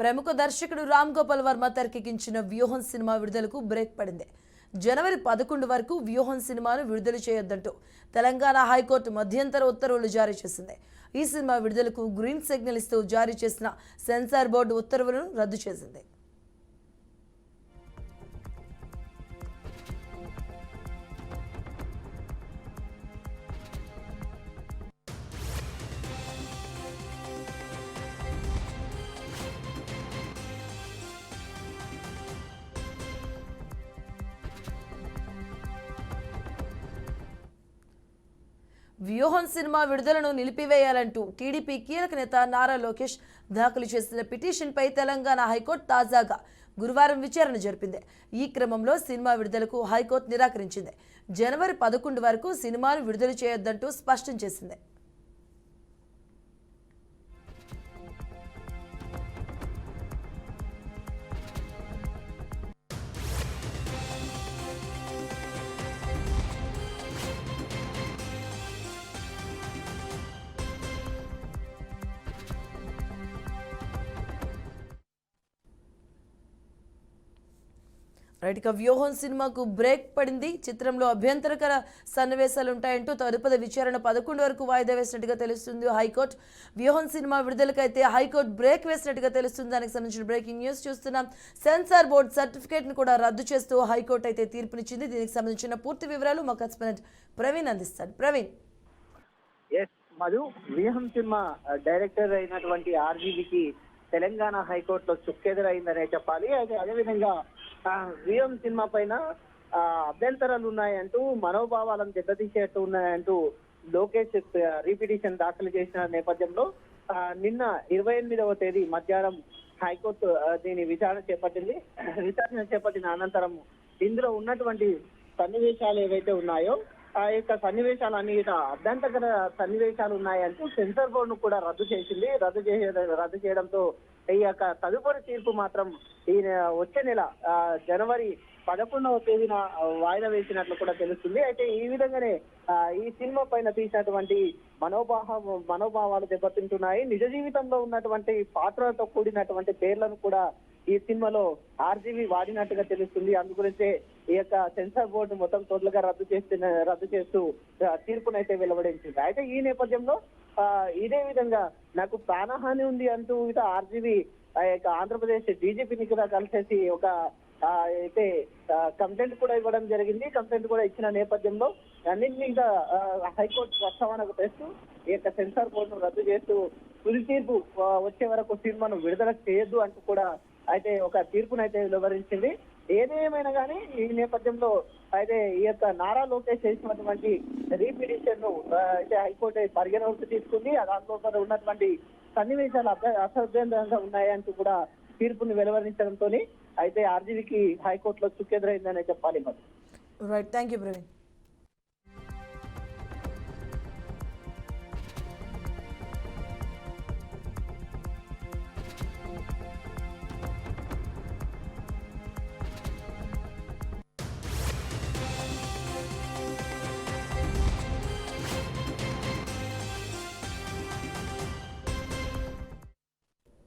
ప్రముఖ దర్శకుడు రామ్ గోపాల్ వర్మ తెరకెక్కించిన వ్యూహం సినిమా విడుదలకు బ్రేక్ పడింది. జనవరి పదకొండు వరకు వ్యూహం సినిమాను విడుదల చేయొద్దంటూ తెలంగాణ హైకోర్టు మధ్యంతర ఉత్తర్వులు జారీ చేసింది. ఈ సినిమా విడుదలకు గ్రీన్ సిగ్నల్ ఇస్తూ జారీ చేసిన సెన్సార్ బోర్డు ఉత్తర్వులను రద్దు చేసింది. వ్యూహం సినిమా విడుదలను నిలిపివేయాలంటూ టీడీపీ కీలక నేత నారా లోకేష్ దాఖలు చేసిన పిటిషన్పై తెలంగాణ హైకోర్టు తాజాగా గురువారం విచారణ జరిపింది. ఈ క్రమంలో సినిమా విడుదలకు హైకోర్టు నిరాకరించింది. జనవరి పదకొండు వరకు సినిమాను విడుదల చేయొద్దంటూ స్పష్టం చేసింది. రైట్ ఇక వ్యూహం సినిమాకు బ్రేక్ పడింది. చిత్రంలో అభ్యంతరకర సన్నివేశాలు ఉంటాయంటూ తదుపరి విచారణ పదకొండు వరకు వాయిదా వేసినట్టుగా తెలుస్తుంది హైకోర్టు. వ్యూహం సినిమా విడుదలకైతే హైకోర్టు బ్రేక్ వేసినట్టుగా తెలుస్తుంది. దానికి సంబంధించిన బ్రేకింగ్ న్యూస్ చూస్తున్నాం. సెన్సార్ బోర్డు సర్టిఫికేట్ను కూడా రద్దు చేస్తూ హైకోర్టు అయితే తీర్పునిచ్చింది. దీనికి సంబంధించిన పూర్తి వివరాలు మా కరెస్పాండెంట్ ప్రవీణ్ అందిస్తాడు. ప్రవీణ్. ఎస్ మధు వ్యూహం సినిమా డైరెక్టర్ అయినటువంటి ఆర్జీబీకి తెలంగాణ హైకోర్టులో చుక్కెదురైందనే చెప్పాలి. అయితే అదేవిధంగా ఆ, వ్యూహం సినిమా పైన ఆ, అభ్యంతరాలు ఉన్నాయంటూ మనోభావాలను దెబ్బతీసేట్టు ఉన్నాయంటూ లోకేష్ రీపిటిషన్ దాఖలు చేసిన నేపథ్యంలో నిన్న ఇరవై ఎనిమిదవ తేదీ మధ్యాహ్నం హైకోర్టు దీని విచారణ చేపట్టింది. విచారణ చేపట్టిన అనంతరం ఇందులో ఉన్నటువంటి సన్నివేశాలు ఏవైతే ఉన్నాయో ఆ యొక్క సన్నివేశాలు అన్ని అభ్యంతకర సన్నివేశాలు ఉన్నాయంటూ సెన్సార్ బోర్డును కూడా రద్దు చేసింది. రద్దు చేసే రద్దు చేయడంతో ఈ యొక్క తదుపరి తీర్పు మాత్రం ఈ వచ్చే నెల జనవరి పదకొండవ తేదీన వాయిదా వేసినట్లు కూడా తెలుస్తుంది. అయితే ఈ విధంగానే ఈ సినిమా పైన తీసినటువంటి మనోభావ మనోభావాలు దెబ్బతింటున్నాయి. నిజ జీవితంలో ఉన్నటువంటి పాత్రలతో కూడినటువంటి పేర్లను కూడా ఈ సినిమాలో ఆర్జీవి వాడినట్టుగా తెలుస్తుంది. అందుగురించే ఈ యొక్క సెన్సార్ బోర్డు మొత్తం టోటల్గా రద్దు చేస్తున్న రద్దు చేస్తూ తీర్పునైతే వెలువడించింది. అయితే ఈ నేపథ్యంలో ఇదే విధంగా నాకు ప్రాణహాని ఉంది అంటూ ఇక ఆర్జీవీ ఆ యొక్క ఆంధ్రప్రదేశ్ డీజీపీని కూడా కలిసేసి ఒక అయితే కంప్లైంట్ కూడా ఇవ్వడం జరిగింది. కంప్లైంట్ కూడా ఇచ్చిన నేపథ్యంలో అన్నింటినీ ఇంకా హైకోర్టు ప్రస్తావనకు తెస్తూ ఈ యొక్క సెన్సార్ బోర్డును రద్దు చేస్తూ తుది తీర్పు వచ్చే వరకు సినిమాను విడుదల చేయొద్దు అంటూ కూడా అయితే ఒక తీర్పునైతే వివరించింది ఏదేమైనా కానీ ఈ నేపథ్యంలో అయితే ఈ యొక్క నారా లోకేష్ చేసినటువంటి రీపిటిషన్ను అయితే హైకోర్టు పరిగణలోకి తీసుకుంది. దాంట్లో ఉన్నటువంటి సన్నివేశాలు అసభ్యంగా ఉన్నాయంటూ కూడా తీర్పును వెలువరించడంతో అయితే ఆర్జీవికి హైకోర్టులో చుక్కెదురైందనే చెప్పాలి మరి. Right thank you Praveen